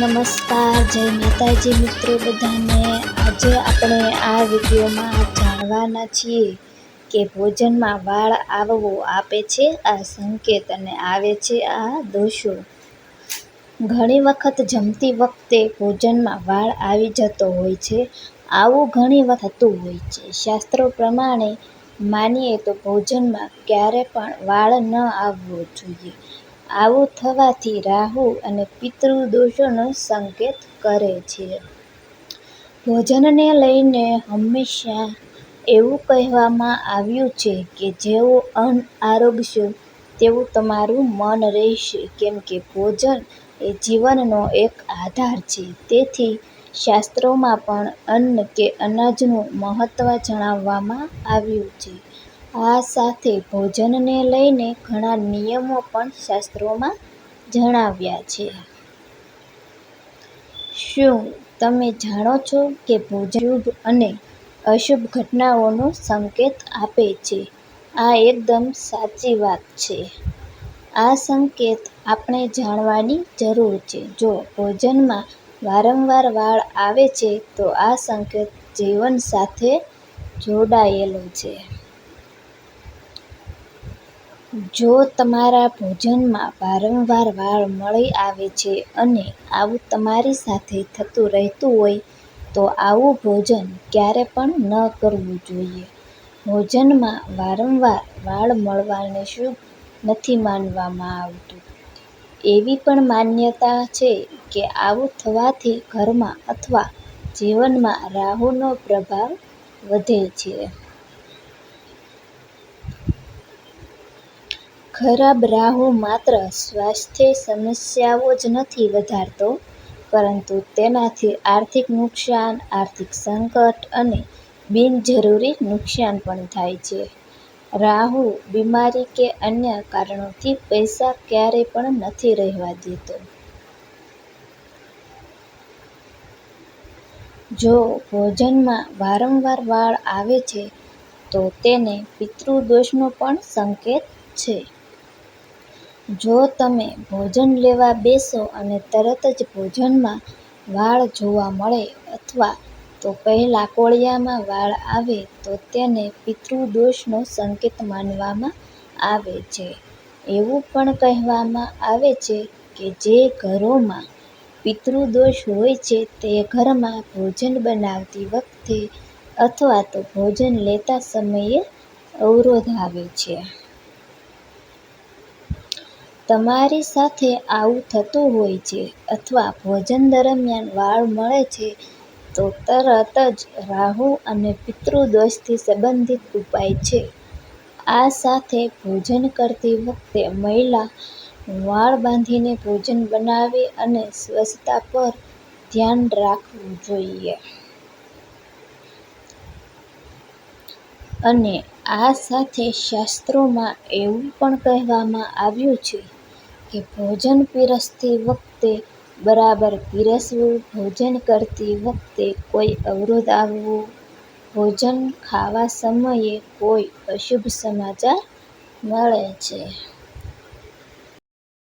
નમસ્કાર, જય માતાજી મિત્રો બધાને. આજે આપણે આ વિડીયોમાં જાણવાના છીએ કે ભોજનમાં વાળ આવવો આપે છે, આ સંકેત અને આવે છે આ દોષો. ઘણી વખત જમતી વખતે ભોજનમાં વાળ આવી જતો હોય છે, આવું ઘણી વખત થતું હોય છે. શાસ્ત્રો પ્રમાણે માનીએ તો ભોજનમાં ક્યારે પણ વાળ ન આવવો જોઈએ. આવું થવાથી રાહુ અને પિતૃ દોષોનો સંકેત કરે છે. ભોજનને લઈને હંમેશા એવું કહેવામાં આવ્યું છે કે જેવું અન્ન આરોગશો, તેવું તમારું મન રહેશે. કેમ કે ભોજન એ જીવનનો એક આધાર છે. તેથી શાસ્ત્રોમાં પણ અન્ન કે અનાજનું મહત્ત્વ જણાવવામાં આવ્યું છે. આ સાથે ભોજનને લઈને ઘણા નિયમો પણ શાસ્ત્રોમાં જણાવ્યા છે. શું તમે જાણો છો કે ભોજન શુભ અને અશુભ ઘટનાઓનો સંકેત આપે છે? આ એકદમ સાચી વાત છે. આ સંકેત આપણે જાણવાની જરૂર છે. જો ભોજનમાં વારંવાર વાળ આવે છે, તો આ સંકેત જીવન સાથે જોડાયેલો છે. જો તમારા ભોજનમાં વારંવાર વાળ મળી આવે છે અને આવું તમારી સાથે થતું રહેતું હોય, તો આવું ભોજન ક્યારે પણ ન કરવું જોઈએ. ભોજનમાં વારંવાર વાળ મળવાને શુભ નથી માનવામાં આવતું. એવી પણ માન્યતા છે કે આવું થવાથી ઘરમાં અથવા જીવનમાં રાહુનો પ્રભાવ વધે છે. ખરાબ રાહુ માત્ર સ્વાસ્થ્ય સમસ્યાઓ જ નથી વધારતો, પરંતુ તેનાથી આર્થિક નુકસાન, આર્થિક સંકટ અને બિનજરૂરી નુકસાન પણ થાય છે. રાહુ બીમારી કે અન્ય કારણોથી પૈસા ક્યારેય પણ નથી રહેવા દેતો. જો ભોજનમાં વારંવાર વાળ આવે છે, તો તેને પિતૃદોષનો પણ સંકેત છે. જો તમે ભોજન લેવા બેસો અને તરત જ ભોજનમાં વાળ જોવા મળે અથવા તો પહેલા કોળિયામાં વાળ આવે તો તેને પિતૃદોષનો સંકેત માનવામાં આવે છે. એવું પણ કહેવામાં આવે છે કે જે ઘરોમાં પિતૃદોષ હોય છે તે ઘરમાં ભોજન બનાવતી વખતે અથવા તો ભોજન લેતા સમયે અવરોધ આવે છે. તમારી સાથે આવું થતું હોય છે અથવા ભોજન દરમિયાન વાળ મળે છે, તો તરત જ રાહુ અને પિતૃદોષથી સંબંધિત ઉપાય છે. આ સાથે ભોજન કરતી વખતે મહિલા વાળ બાંધીને ભોજન બનાવે અને સ્વચ્છતા પર ધ્યાન રાખવું જોઈએ. અને આ સાથે શાસ્ત્રોમાં એવું પણ કહેવામાં આવ્યું છે કે ભોજન પીરસતી વખતે બરાબર પીરસવું, ભોજન કરતી વખતે કોઈ અવરોધ આવવો, ભોજન ખાવા સમયે કોઈ અશુભ સમાચાર મળે છે.